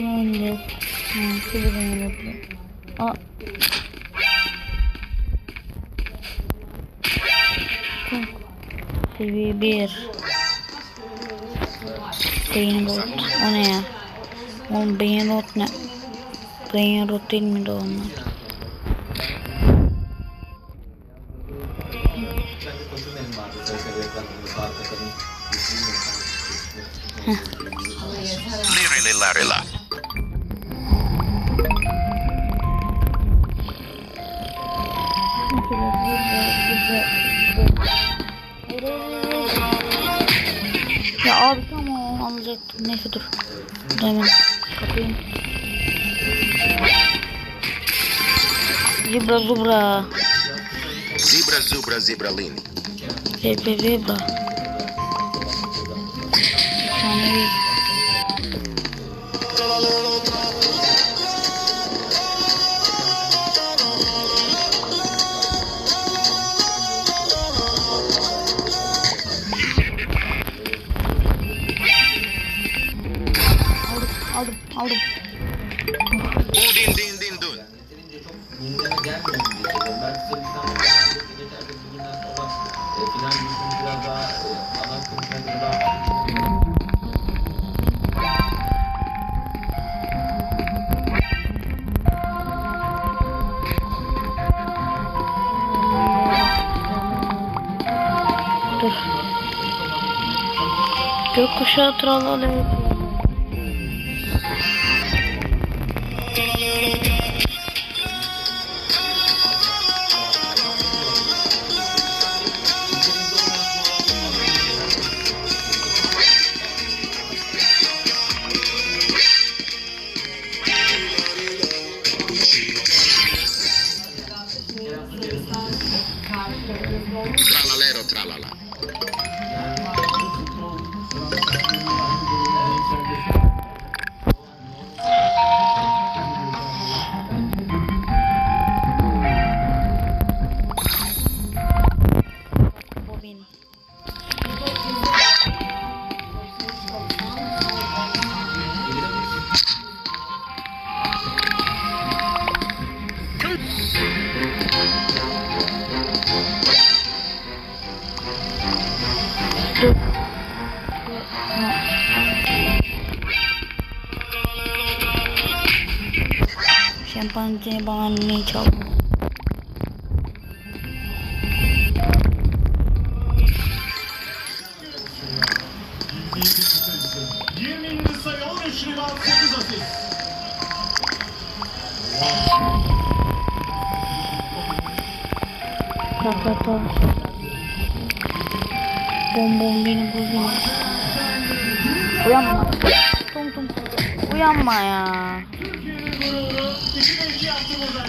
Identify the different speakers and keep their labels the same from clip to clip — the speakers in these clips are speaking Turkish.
Speaker 1: oyun oynayacağız. Ha, şöyle oynayalım. Aa. Seviye 1. Beyin rot. O ne ya? Oğlum beyin rot ne? Beyin rot değil miydi onlar? Ya abi tamam alacaktım. Neyse dur. Hemen kapayım. Zebra zubra.
Speaker 2: Zebra zubra zebralini.
Speaker 1: Zebra zebra. Yani aldım
Speaker 3: daha e, ana konularını daha
Speaker 1: Dur. Gökkuşağı tralala
Speaker 2: tralala.
Speaker 1: Şempanze bana ne çaldı?
Speaker 4: sayı 13 rebound 8 asist.
Speaker 1: Kakata. Bom bom beni bozma. Uyanma. Tum tum. Uyanma ya.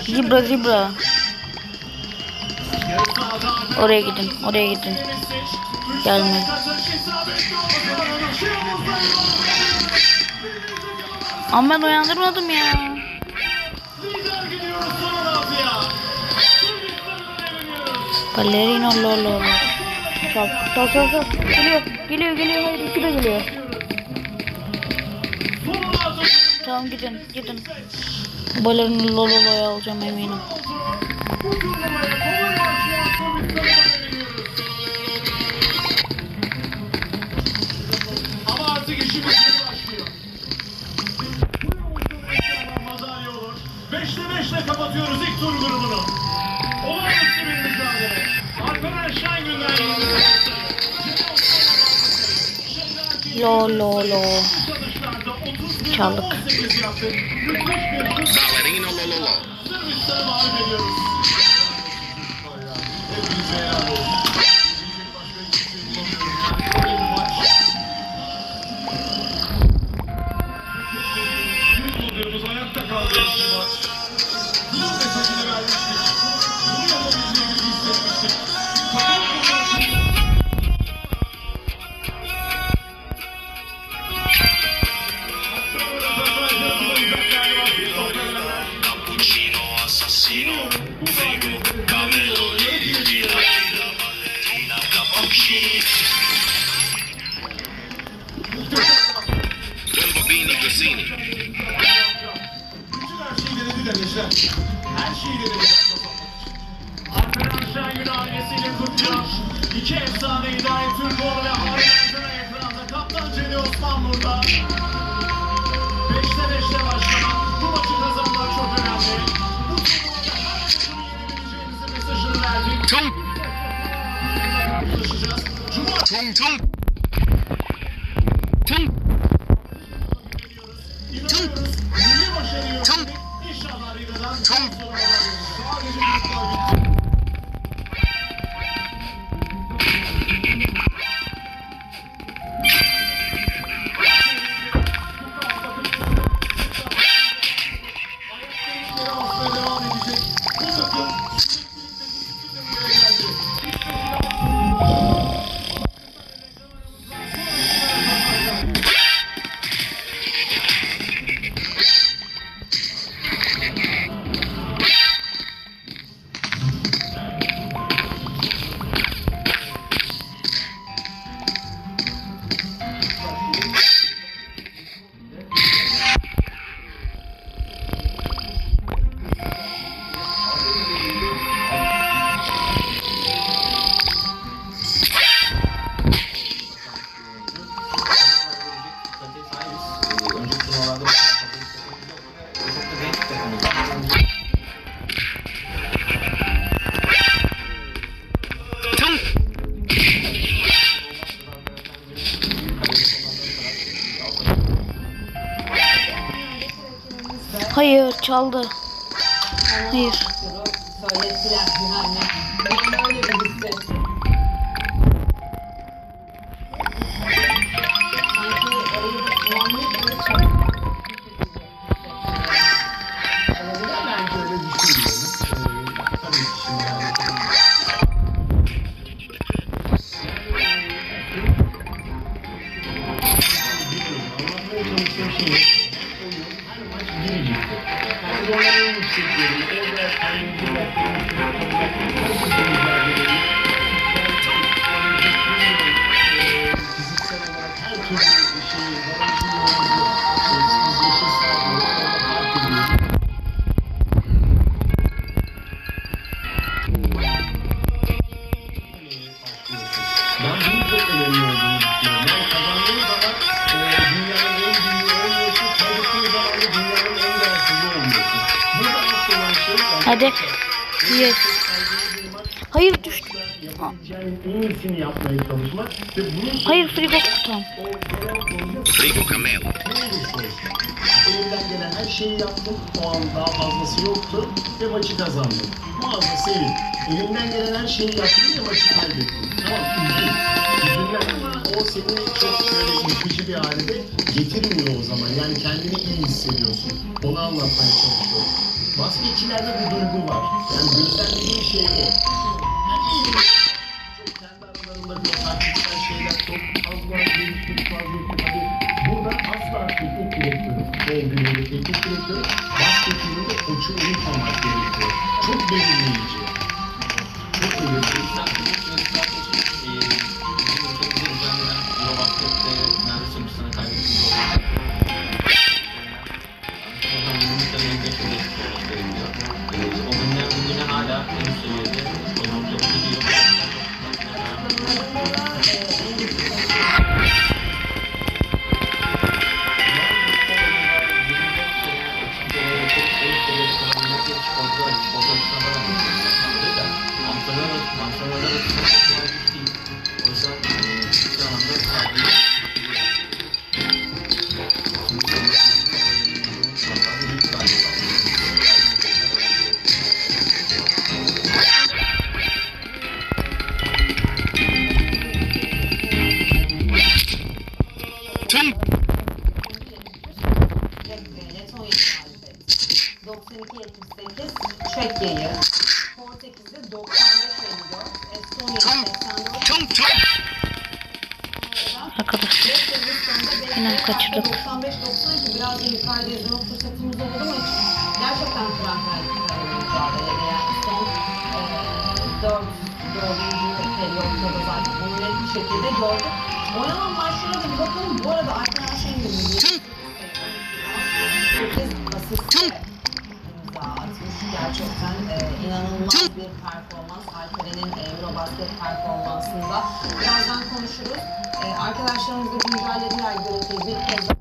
Speaker 1: Zibra zibra. Oraya gidin. Oraya gidin. Gelme. Ama ben uyandırmadım ya.
Speaker 4: Lider gidiyoruz son 16'ya.
Speaker 1: Ballerino lolo. Çal çal çal. Geliyor. Geliyor geliyor. Hayır geliyor. Tamam gidin gidin. Ballerino lolo'yu alacağım eminim.
Speaker 4: Ama artık işimiz yeni başlıyor. Madalya olur. 5'te 5'le kapatıyoruz ilk tur grubunu. Olağanüstü bir mücadele. Alperen Şengün'den
Speaker 1: Lolo lo.
Speaker 4: Çalışlarda 30
Speaker 1: Çaldık.
Speaker 4: 18 yaptık. Müthiş bir şut.
Speaker 2: Ballerino lololo.
Speaker 4: göstergesiyle kutluyor. İki efsane Hidayet Türkoğlu ve Harbi Erdoğan ekranda. Kaptan Celi Osman burada. Beşte beşte başlamak.
Speaker 5: Bu maçı kazanmak çok önemli. Bu
Speaker 6: turnuvada her takımın
Speaker 1: yenebileceğimizi mesajını verdik.
Speaker 6: Tum. Tum
Speaker 4: tum. Çaldı. Hayır. Hadi. Yes. Hayır düştü. Hayır frigo
Speaker 1: sonucu
Speaker 6: Frigo
Speaker 1: olsun. Elimden gelen her şeyi yaptım. O an daha fazlası yoktu ve maçı kazandım. Muazzam sevin. Elimden gelen her şeyi yaptım ve maçı kaybettim. Tamam üzgün. O seni çok şöyle yıkıcı bir halde getirmiyor o zaman. Yani kendini iyi hissediyorsun. Onu anlatmaya çalışıyorum. Basketçilerde bu duygu var. Yani gözlemlediğim şey o. Yani çok kendi aralarında bir şeyler çok fazla gelişmiş vaziyette. Hani burada asla teknik direktörü, dünyada teknik direktörü, basketbolun da koçu unutmamak gerekiyor. Çok belirleyici.
Speaker 5: 92-78 Çekya'yı. Portekiz'de 95-54 Estonya'yı
Speaker 6: Tung.
Speaker 5: 84
Speaker 6: Tung tung.
Speaker 4: Arkadaşlar. Yine kaçırdık.
Speaker 5: 95-90 ki biraz da yukarıda izleme fırsatımız oldu ama gerçekten kıran mücadelede yani son e, 4 dördüncü periyotta da zaten bunu net bir şekilde gördük. Oynanan maçlara da bir bakalım. Bu arada Alper Şengül'ün
Speaker 6: Tung.
Speaker 5: 8 bir performans. Alperen'in e, Eurobasket performansında. Birazdan konuşuruz. E, arkadaşlarımız da güncellediler görüntüyü. Bir kez daha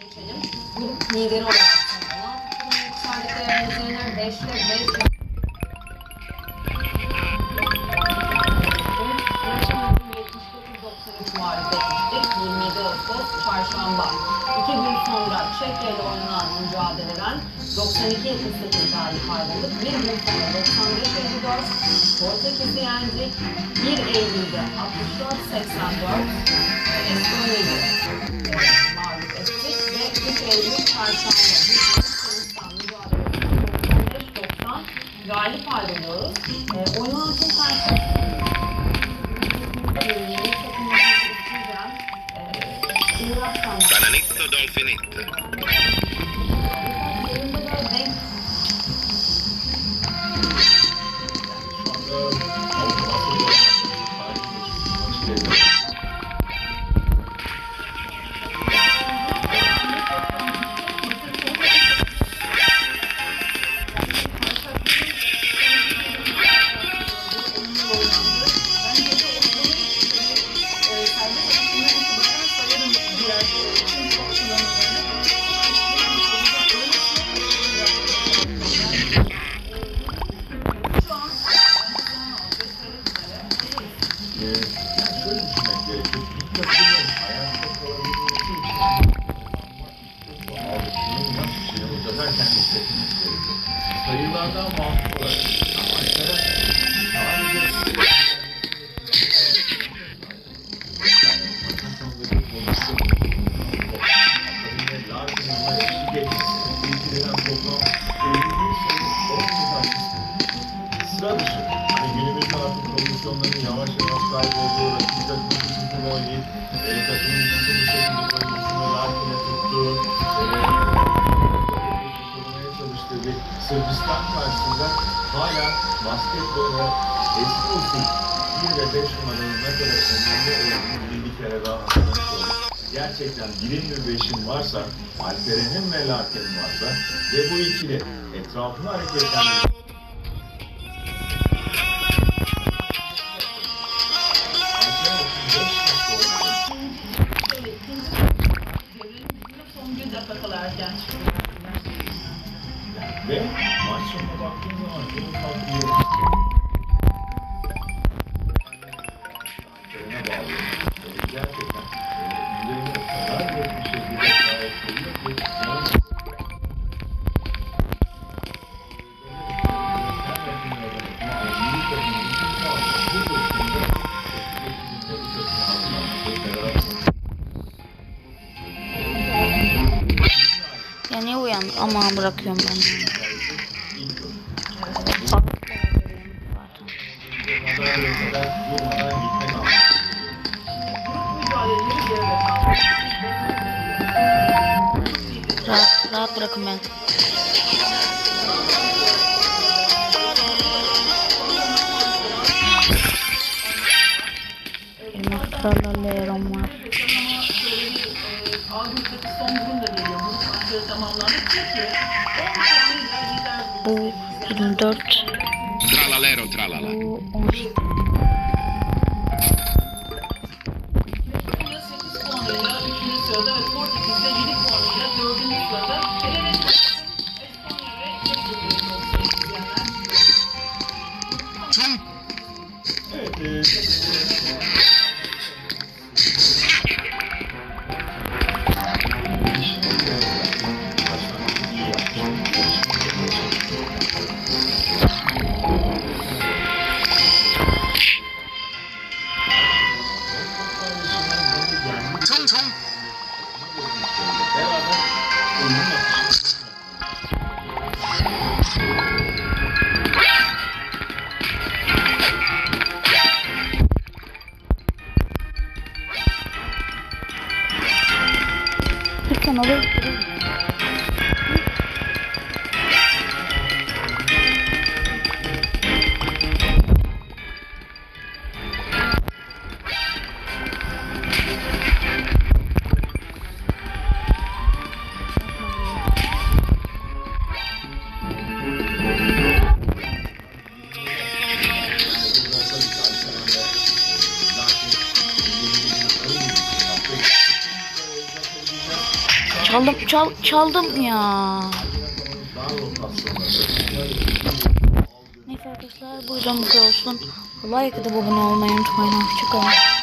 Speaker 5: geçelim. Grup lideri olarak son 16 turun yükseldiklerinin üzerine 5'te 5 13 13 70 mağlup etmiştik. 27 Ağustos Çarşamba. Gün sonra Çekya ile oynanan mücadeleden 92-78 galip ayrıldık. Bir gün sonra 95-54 Portekiz'i yendik. 1 Eylül'de 64-84 Estonya'yı e, mağlup ettik ve 3 Eylül 95-90 galip ayrılıyoruz. E, oynanan tüm karşı
Speaker 7: It. Ve eski usul 1 ve 5 numaranın ne kadar önemli olduğunu bir, kere daha hatırlamış. Gerçekten birin ve beşin varsa, Alperen'in ve Larkin'in varsa ve bu ikili etrafını hareketlendirecek
Speaker 1: Aman bırakıyorum ben. Rahat, rahat bırakın ben. 24.
Speaker 2: Tralalero tralala.
Speaker 1: Bu 18.
Speaker 5: Burada 8 puanıyla 3. sırada ve Portekiz'de 7
Speaker 1: çal, çaldım ya. Neyse arkadaşlar bu yüzden bu olsun. Like atıp abone olmayı unutmayın. Hoşçakalın.